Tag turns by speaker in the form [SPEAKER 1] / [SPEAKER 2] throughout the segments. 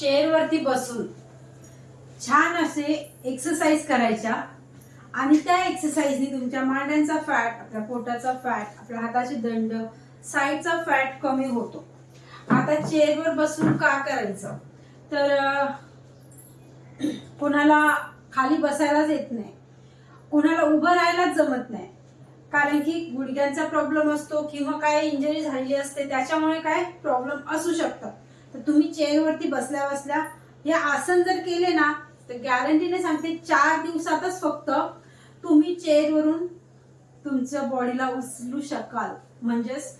[SPEAKER 1] चेअरवरती बसून छान असे एक्सरसाइज करायच्या. आणि त्या एक्सरसाइजनी तुमच्या मांड्यांचा फॅट आपल्या पोटाचा फॅट आपल्या हाताचे दंड साईडचा फॅट कमी होतो. आता चेअरवर बसून का करायचं? तर कोणाला खाली बसायलाच येत नाही. कोणाला उभं राहायलाच जमत नाही. कारण की गुडघ्यांचा प्रॉब्लेम असतो किंवा काय इंजरी झालेली असते त्याच्यामुळे काय प्रॉब्लेम असू शकतात. तर तुम्ही चेअरवरती बसल्या बसल्या हे आसन जर केले ना तर गॅरंटीने सांगते चार दिवसातच फक्त तुम्ही चेअरवरून तुमच्या बॉडीला उचलू शकाल. म्हणजेच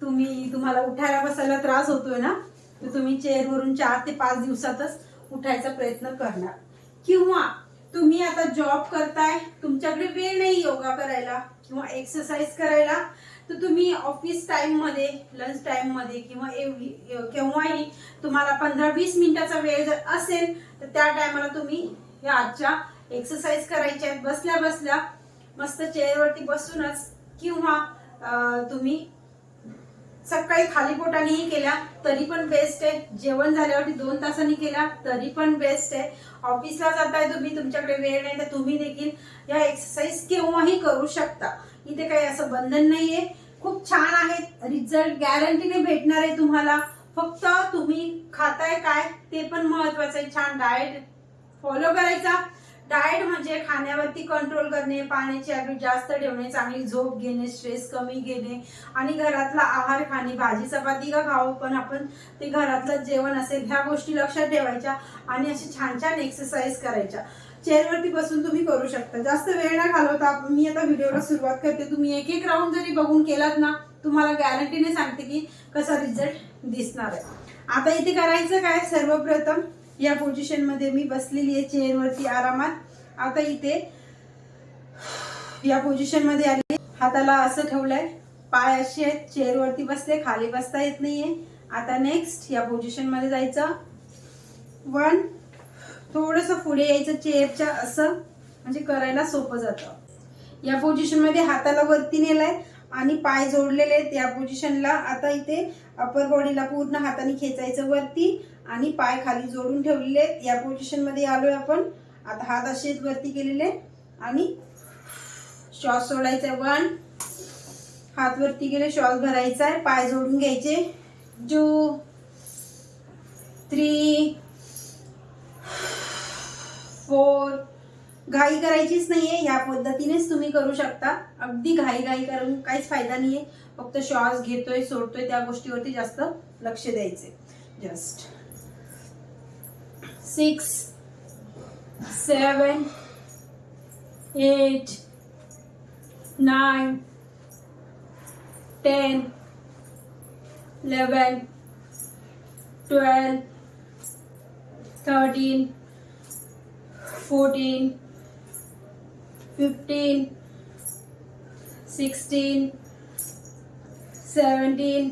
[SPEAKER 1] तुम्ही तुम्हाला उठायला बसायला त्रास होतोय ना तर तुम्ही चेअरवरून चार ते पाच दिवसातच उठायचा प्रयत्न करणार. किंवा तुम्ही आता जॉब करताय तुमच्याकडे वेळ नाही योगा करायला किंवा एक्सरसाइज करायला तर तुम्ही ऑफिस टाइममध्ये लंच टाइममध्ये किंवा केव्हाही तुम्हाला पंधरा वीस मिनिटाचा वेळ जर असेल तर त्या टायमाला तुम्ही या आजच्या एक्सरसाइज करायच्या आहेत. बसल्या बसल्या मस्त चेअरवरती बसूनच किंवा तुम्ही सकाळी खाली पोटानेही केल्या तरी पण बेस्ट आहे. जेवण झाल्यावरती दोन तासांनी केला तरी पण बेस्ट आहे. ऑफिसला जाताय तुम्ही तुमच्याकडे वेळ नाही तर तुम्ही देखील या एक्सरसाइज केव्हाही करू शकता. इथे काही असं बंधन नाहीये. खूप छान आहेत. रिझल्ट गॅरंटीने भेटणार आहे तुम्हाला. फक्त तुम्ही खाताय काय ते पण महत्वाचं आहे. छान डाएट फॉलो करायचा. डाएट म्हणजे खाण्यावरती कंट्रोल करणे पाण्याची हॅबिट जास्त ठेवणे चांगली झोप घेणे स्ट्रेस कमी घेणे आणि घरातला आहार खाणे भाजी चपाती का खाऊ. पण आपण ते घरातलं जेवण असेल ह्या गोष्टी लक्षात ठेवायच्या आणि अशी छान छान एक्सरसाइज करायच्या. चेअरवरती बसून तुम्ही करू शकता. जास्त वेळ न घालवता मी आता व्हिडिओला सुरुवात करते. तुम्ही एक एक राऊंड जरी बघून केलात ना तुम्हाला गॅरंटीने सांगते की कसा रिझल्ट दिसणार आहे. आता इथे करायचं काय? सर्वप्रथम या पोझिशनमध्ये मी बसलेली आहे चेअरवरती आरामात. आता इथे या पोझिशनमध्ये आली. हाताला असं ठेवलंय. पाय असे आहेत. चेअरवरती बसते खाली बसता येत नाहीये. आता नेक्स्ट या पोझिशनमध्ये जायचं. वन थोडंसं पुढे यायचं चेअरच्या असं म्हणजे करायला सोपं जातं. या पोझिशनमध्ये हाताला वरती नेलाय आणि पाय जोडलेले आहेत. या पोझिशनला आता इथे अपर बॉडीला पूर्ण हाताने खेचायचं वरती आणि पाय खाली जोडून ठेवलेले आहेत. या पोझिशनमध्ये आलोय आपण. आता हात असे वरती केलेले आणि श्वास सोडायचा आहे वन हात वरती गेले श्वास भरायचा आहे. पाय जोडून घ्यायचे. Two three four. घाई करायचीच नाहीये या पद्धतीनेच तुम्ही करू शकता. अगदी घाई घाई करून काहीच फायदा नाहीये. फक्त श्वास घेतोय सोडतोय त्या गोष्टीवरती जास्त लक्ष द्यायचे. Just six seven eight nine ten eleven twelve thirteen fourteen fifteen sixteen seventeen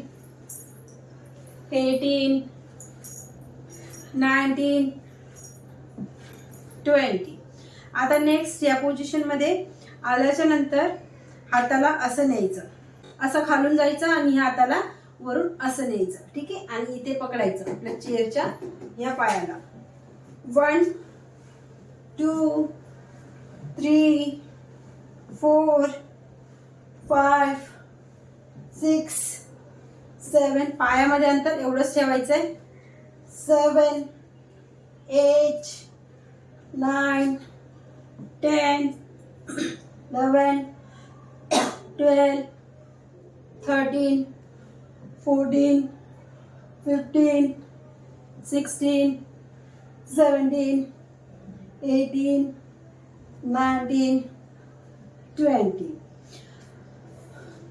[SPEAKER 1] eighteen nineteen twenty आता नेक्स्ट या पोझिशनमध्ये आल्याच्यानंतर हाताला असं न्यायचं. असं खालून जायचं आणि ह्या हाताला वरून असं न्यायचं. ठीक आहे? आणि इथे पकडायचं. आपल्या चेअरच्या ह्या पायाला. One two three four five six seven पायामध्ये अंतर एवढंच ठेवायचं आहे seven eight nine ten eleven twelve thirteen fourteen fifteen sixteen seventeen eighteen nineteen twenty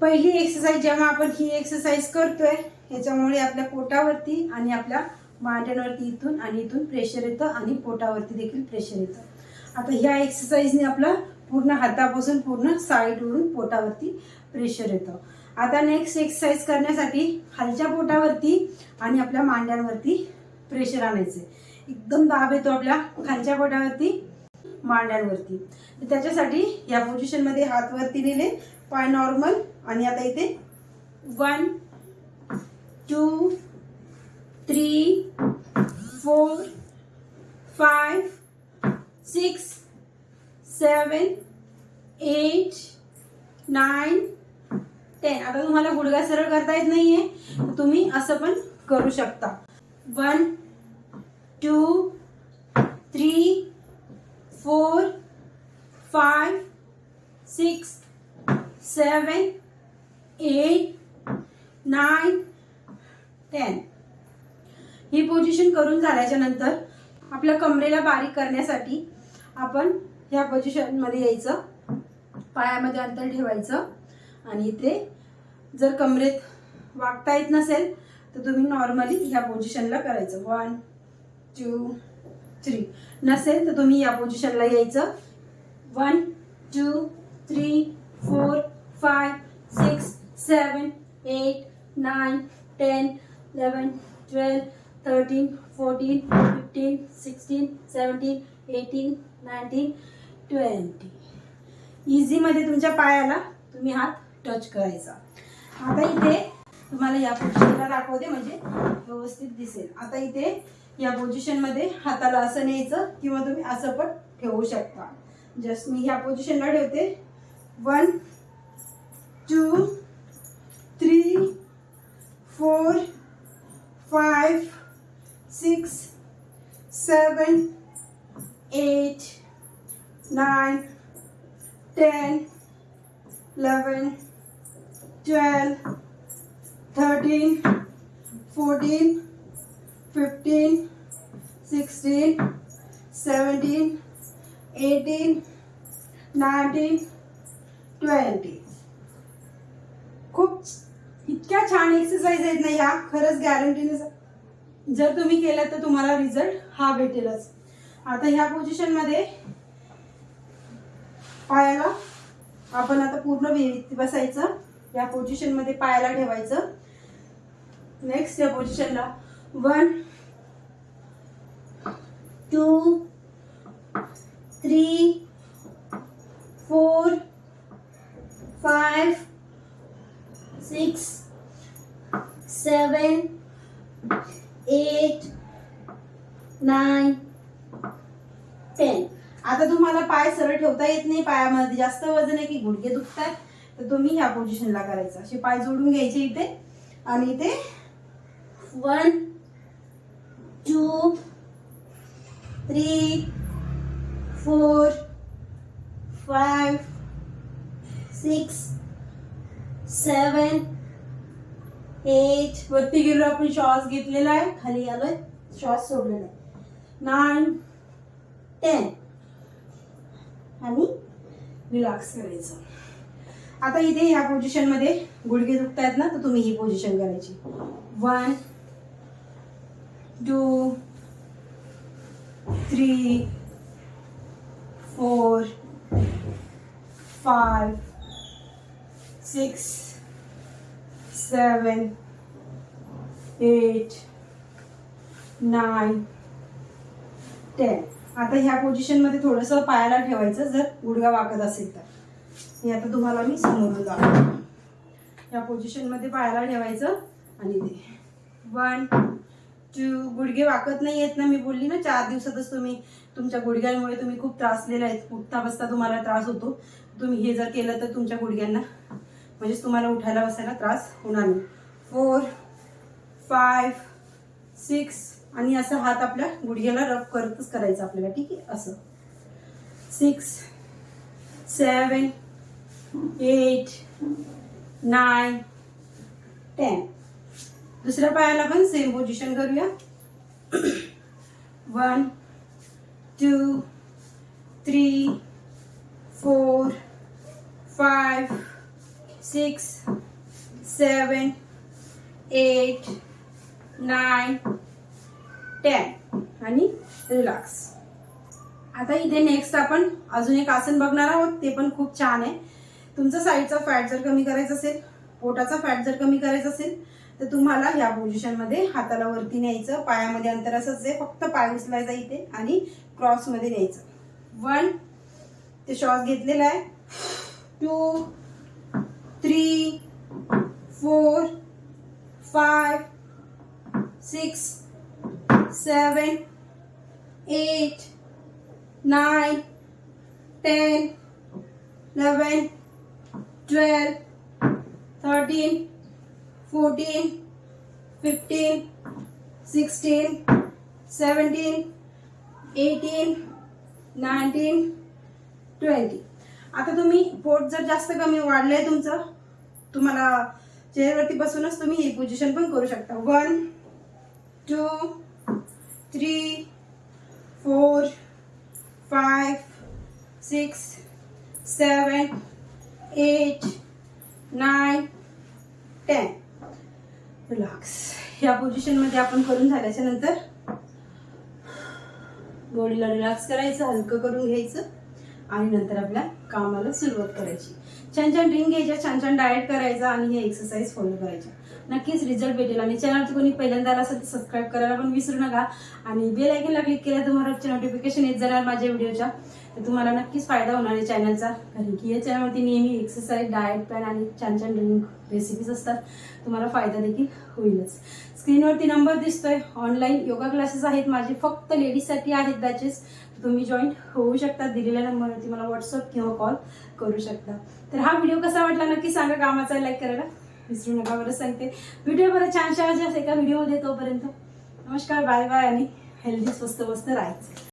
[SPEAKER 1] पहिली एक्सरसाइज जेव्हा आपण ही एक्सरसाइज करतोय ह्याच्यामुळे आपल्या पोटावरती आणि आपल्या मांड्यांवरती इथून आणि इथून प्रेशर येतं आणि पोटावरती देखील प्रेशर येतं. आता ह्या एक्सरसाइजने आपला पूर्ण हातापासून पूर्ण साईडवरून पोटावरती प्रेशर येतं. आता नेक्स्ट एक्सरसाइज करण्यासाठी खालच्या पोटावरती आणि आपल्या मांड्यांवरती प्रेशर आणायचे एकदम दाब येतो आपल्या खालच्या पोटावरती मांड्यांवरती. त्याच्यासाठी या पोझिशनमध्ये हात वरती नेले पाय नॉर्मल आणि आता इथे one two three four six seven eight nine ten आता तुम्हाला गुडघा सरळ करता येत नाहीये. तुम्ही असं पण करू शकता. One two three four five six seven eight nine ten. ही पोझिशन करून झाल्याच्यानंतर आपल्या कमरेला बारीक करण्यासाठी आपण ह्या पोझिशनमध्ये यायचं. पायामध्ये अंतर ठेवायचं. आणि इथे जर कमरेत वागता येत नसेल तर तुम्ही नॉर्मली ह्या पोझिशनला करायचं. वन टू थ्री नसेल तर तुम्ही या पोझिशनला यायचं. One two three four five six seven eight nine ten eleven twelve thirteen fourteen fifteen sixteen seventeen eighteen nineteen twenty इझीमध्ये तुमच्या पायाला तुम्ही हात टच करायचा. आता इथे तुम्हाला या पोझिशनला दाखवते म्हणजे व्यवस्थित दिसेल. आता इथे या पोझिशनमध्ये हाताला असं न्यायचं किंवा तुम्ही असं पण ठेवू शकता. जस्ट मी ह्या पोझिशनला ठेवते. One two three four five six seven eight nine ten eleven twelve thirteen fourteen fifteen sixteen seventeen eighteen nineteen twenty खूप इतक्या छान एक्सरसाइज आहेत ना या खरंच गॅरंटीने जर तुम्ही केलं तर तुम्हाला रिझल्ट हा भेटेलच. आता ह्या पोझिशनमध्ये पायाला आपण आता पूर्ण बसायचं. या पोझिशनमध्ये पायाला ठेवायचं. नेक्स्ट या पोझिशनला one two three four five six seven eight nine ten. आता तुम्हाला पाय सरळ ठेवता येत नाही पायामध्ये जास्त वजन आहे की गुडघे दुखतात तर तुम्ही ह्या पोझिशनला करायचं. असे पाय जोडून घ्यायचे इथे आणि इथे. One two three four five six seven eight. वरती गेलो आपण श्वास घेतलेला आहे. खाली आलोय. श्वास सोडलेला आहे. Nine ten. आणि रिलॅक्स करायचं. आता इथे ह्या पोझिशनमध्ये गुडघे दुखतायत ना तर तुम्ही ही पोझिशन करायची. One two three four five six seven eight nine ten आता ह्या पोझिशनमध्ये थोडंसं पायाला ठेवायचं जर गुडघा वाकत असेल तर. हे आता तुम्हाला मी समोरून जाऊ या पोझिशनमध्ये पायाला ठेवायचं आणि ते वन गुडघे वाकत नाही आहेत ना मी बोलली ना चार दिवसातच तुम्ही तुमच्या गुडघ्यांमुळे तुम्ही खूप त्रासलेला आहेत. उठता बसता तुम्हाला त्रास होतो. तुम्ही हे जर केलं तर तुमच्या गुडघ्यांना म्हणजेच तुम्हाला उठायला बसायला त्रास होणार नाही. फोर फाईव्ह सिक्स आणि असं हात आपल्या गुडघ्याला रफ करतच करायचं आपल्याला ठीक आहे? असं. Six seven eight nine ten दुसऱ्या पायाला पण सेम पोझिशन करूया. One two three four five six seven eight nine ten आणि रिलॅक्स आता इथे नेक्स्ट आपण अजून एक आसन बघणार आहोत. ते पण खूप छान आहे. तुमचा साईडचा फॅट जर कमी करायचा असेल पोटाचा फॅट जर कमी करायचा असेल तर तुम्हाला ह्या पोझिशनमध्ये हाताला वरती न्यायचं पायामध्ये अंतर असंच आहे फक्त पाय उचलायचा इथे आणि क्रॉसमध्ये न्यायचं. वन ते श्वास घेतलेला आहे. Two three four five six seven eight nine ten eleven twelve thirteen fourteen fifteen sixteen seventeen eighteen nineteen twenty आता तुम्ही पोट जर जास्त कमी वाढलंय तुमचं तुम्हाला चेअरवरती बसूनच तुम्ही ही पोझिशन पण करू शकता. One two three four five six seven eight nine ten relax या पोझिशनमध्ये आपण करून झाल्याच्यानंतर बॉडीला रिलॅक्स करायचं हलकं करून घ्यायचं आणि नंतर आपल्या कामाला सुरुवात करायची. छान छान ड्रिंक घ्यायच्या छान छान डाएट करायचा आणि हे एक्सरसाइज फॉलो करायच्या. नक्कीच रिझल्ट भेटेल आणि चॅनलचं कोणी पहिल्यांदा आला असेल तर सबस्क्राईब करायला पण विसरू नका. आणि बेल आयकनला क्लिक केलं तुम्हाला नोटिफिकेशन येत जाणार माझ्या व्हिडिओच्या तर तुम्हाला नक्कीच फायदा होणार आहे चॅनलचा कारण की या चॅनलवरती नेहमी एक्सरसाइज डाएट प्लॅन आणि छान छान ड्रिंक रेसिपीज असतात. तुम्हाला फायदा देखील होईलच. स्क्रीनवरती नंबर दिसतोय. ऑनलाईन योगा क्लासेस आहेत माझे. फक्त लेडीजसाठी आहेत बॅचेस तुम्ही जॉईन होऊ शकता. दिलेल्या नंबरवरती मला व्हॉट्सअप किंवा कॉल करू शकता. तर हा व्हिडिओ कसा वाटला नक्की सांगा. कामाचा लाईक करायला. विसरू नका बरं सांगते. व्हिडिओ बरं छान छान एका व्हिडिओमध्ये तोपर्यंत नमस्कार बाय बाय आणि हेल्दी स्वस्त मस्त राहायचं.